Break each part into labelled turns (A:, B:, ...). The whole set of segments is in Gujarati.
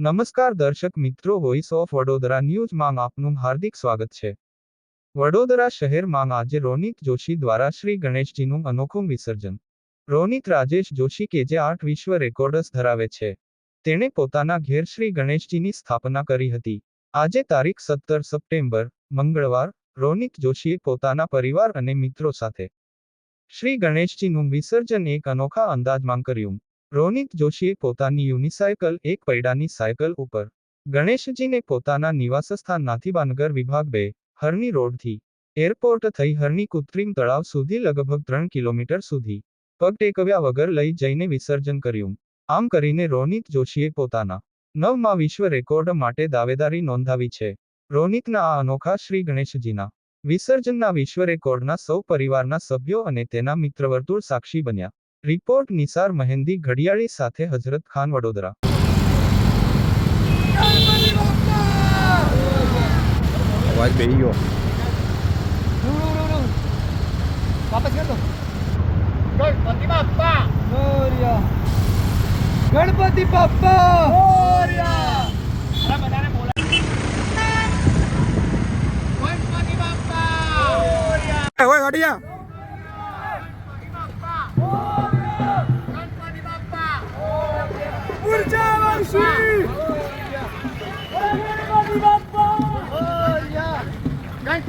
A: નમસ્કાર દર્શક મિત્રો વોઇસ ઓફ વડોદરા ન્યૂઝમાં આપનું હાર્દિક સ્વાગત છે. વડોદરા શહેરમાં આજે રોનિત જોશી દ્વારા શ્રી ગણેશજીનું અનોખું વિસર્જન. રોનિત રાજેશ જોશી કે જે આઠ વિશ્વ રેકોર્ડસ ધરાવે છે, તેણે પોતાના ઘેર શ્રી ગણેશજીની સ્થાપના કરી હતી. આજે તારીખ સત્તર સપ્ટેમ્બર, મંગળવાર, રોનિત જોશીએ પોતાના પરિવાર અને મિત્રો સાથે શ્રી ગણેશજીનું વિસર્જન એક અનોખા અંદાજમાં કર્યું. રોનિત જોશીએ પોતાની યુનિસાયકલ એક પૈડાની સાયકલ ઉપર ગણેશજીને પોતાના નિવાસસ્થાન નાથીબાનગર વિભાગ બે હરની રોડથી એરપોર્ટ થઈ હરની કૃત્રિમ તળાવ સુધી લગભગ ત્રણ કિલોમીટર સુધી પગ ટેકવ્યા વગર લઈ જઈને વિસર્જન કર્યું. આમ કરીને રોનિત જોશીએ પોતાના નવમાં વિશ્વ રેકોર્ડ માટે દાવેદારી નોંધાવી છે. રોનિતના આ અનોખા શ્રી ગણેશજીના વિસર્જનના વિશ્વ રેકોર્ડના સૌ પરિવારના સભ્યો અને તેના મિત્રવર્તુળ સાક્ષી બન્યા. રિપોર્ટ નિસાર મહેંદી ઘડિયાળી સાથે હજરત ખાન વડોદરા.
B: અવાજ બેહી ગયો.
C: વાપસ કર દો
D: ગણપતિ બાપ્પા
C: મોર્યા ગણપતિ બાપ્પા
D: મોર્યા અરે બધાને બોલા ગણપતિ બાપ્પા મોર્યા
B: ઓય ગાડિયા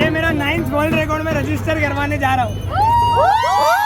E: ये मेरा नाइन्थ वर्ल्ड रिकॉर्ड में रजिस्टर करवाने जा रहा हूँ